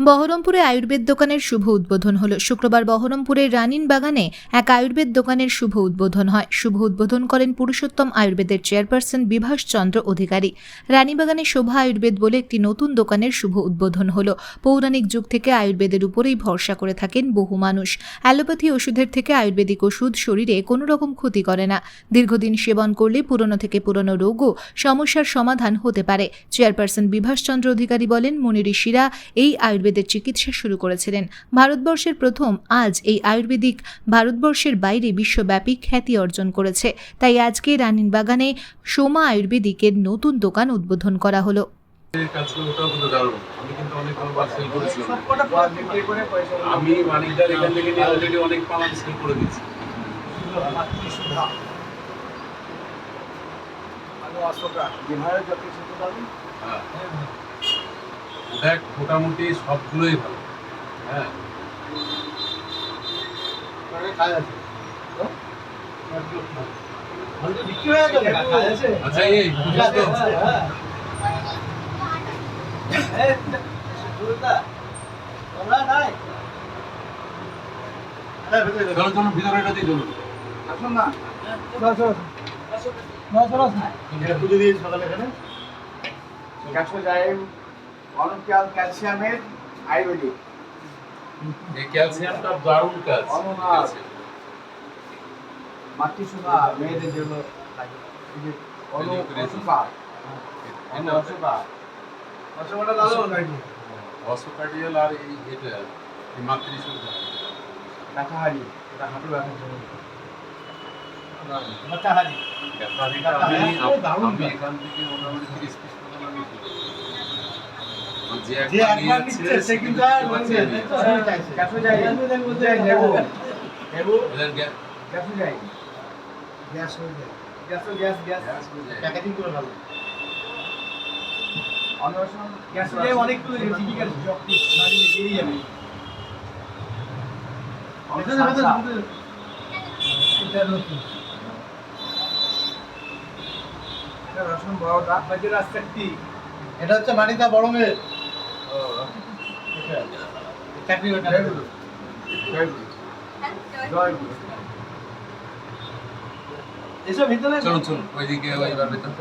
বহরমপুরে আয়ুর্বেদ দোকানের শুভ উদ্বোধন হলো। শুক্রবার বহরমপুরের রানিন বাগানে এক আয়ুর্বেদ দোকানের শুভ উদ্বোধন হয়। শুভ উদ্বোধন করেন পুরুষোত্তম আয়ুর্বেদের চেয়ারপারসন বিভাস চন্দ্র অধিকারী। রানীবাগানে শোভা আয়ুর্বেদ বলে একটি নতুন দোকানের শুভ উদ্বোধন হলো। পৌরাণিক যুগ থেকে আয়ুর্বেদের উপরেই ভরসা করে থাকেন বহু মানুষ। অ্যালোপ্যাথি ওষুধের থেকে আয়ুর্বেদিক ওষুধ শরীরে কোনো রকম ক্ষতি করে না। দীর্ঘদিন সেবন করলে পুরনো থেকে পুরনো রোগও সমস্যার সমাধান হতে পারে। চেয়ারপারসন বিভাস চন্দ্র অধিকারী বলেন মুনি ঋষিরা এই আয়ুর্বেদের চিকিৎসা শুরু করেছিলেন। ভারতবর্ষের প্রথম আজ এই আয়ুর্বেদিক ভারতবর্ষের বাইরে বিশ্বব্যাপী খ্যাতি অর্জন করেছে। তাই আজকে রানীনবাগানে সোমা আয়ুর্বেদিকের নতুন দোকান উদ্বোধন করা হলো। আমি কিন্তু অনেক সেল করেছিলাম। আমি এখান থেকে নিয়ে অলরেডি অনেক সেল করে দিচ্ছি হ্যাঁ। দেখ মোটামুটি সবগুলোই ভালো। হ্যাঁ। আচ্ছা এই বুঝছ তো? চলো চলো ভিতরে এটা দিয়ে চলুন ক্যালসিয়ামের আয়ুর্বেদিক এই ক্যালসিয়ামটা দারুণ কাজ অনন্যা। ক্যালসিয়াম। মাতৃসুমা মেয়েদের জন্য লাগে। এই যে অনু অসুপা অনু অসুপা অসুপাটা লাল অসোকার্ডিয়াল আর এই এটা এই মাতৃসুদ্ধ কাঁঠাহারি এটা হাঁটু ব্যথার জন্য কাঁঠাহারি আমি আমি এখান থেকে মোটামুটি তিরিশ পিস মতন আমি দিই। আর যে একবার নিচ্ছে সে কিন্তু আর ক্যাফে যাই নেবু। নেবু? ক্যাফে যাই গ্যাস হয়ে যায়। Gas gas. গ্যাস গ্যাস যায়। প্যাকেজিং করে ভালো অন্বেষণ গ্যাস অনেক তো ঠিকই আছে। জপটি মারিয়ে বেরিয়ে যাবে। এটা হচ্ছে মানিকা বড় মেয়ে চাকরি ওটা জয় গুরু এসব ভিতরে চলুন চলুন ওইদিকে ওইবার ভেতর